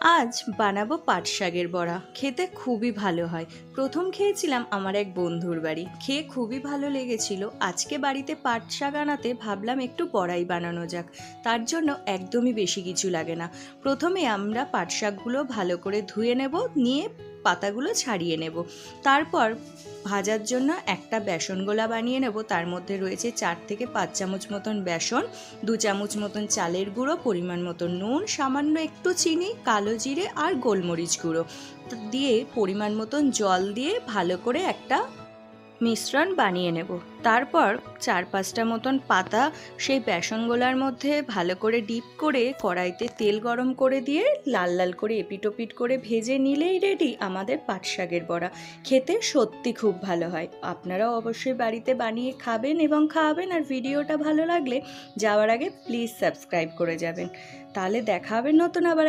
আজ বানাবো পাট শাকের বড়া। খেতে খুবই ভালো হয়। প্রথম খেয়েছিলাম আমার এক বন্ধুর বাড়ি। খেয়ে খুবই ভালো লেগেছিল। আজকে বাড়িতে পাট শাক আনাতে ভাবলাম একটু বড়াই বানানো যাক। তার জন্য একদমই বেশি কিছু লাগে না। প্রথমে আমরা পাট শাকগুলো ভালো করে ধুয়ে নেব, নিয়ে পাতাগুলো ছাড়িয়ে নেব। তারপর ভাজার জন্য একটা বেসন গোলা বানিয়ে নেব। তার মধ্যে রয়েছে চার থেকে পাঁচ চামচ মতন বেসন, দু চামচ মতন চালের গুঁড়ো, পরিমাণ মতন নুন, সামান্য একটু চিনি, কালো জিরে আর গোলমরিচ গুঁড়ো। দিয়ে পরিমাণ মতন জল দিয়ে ভালো করে একটা মিশ্রণ বানিয়ে নেব। তারপর চার পাঁচটা মতন পাতা সেই বেসন গোলার মধ্যে ভালো করে ডিপ করে কড়াইতে তেল গরম করে দিয়ে লাল লাল করে এপিটোপিট করে ভেজে নিলেই রেডি আমাদের পাট শাকের বড়া। খেতে সত্যি খুব ভালো হয়। আপনারাও অবশ্যই বাড়িতে বানিয়ে খাবেন এবং খাওয়াবেন আর ভিডিওটা ভালো লাগলে যাওয়ার আগে প্লিজ সাবস্ক্রাইব করে যাবেন। তাহলে দেখা হবে নতুন আবার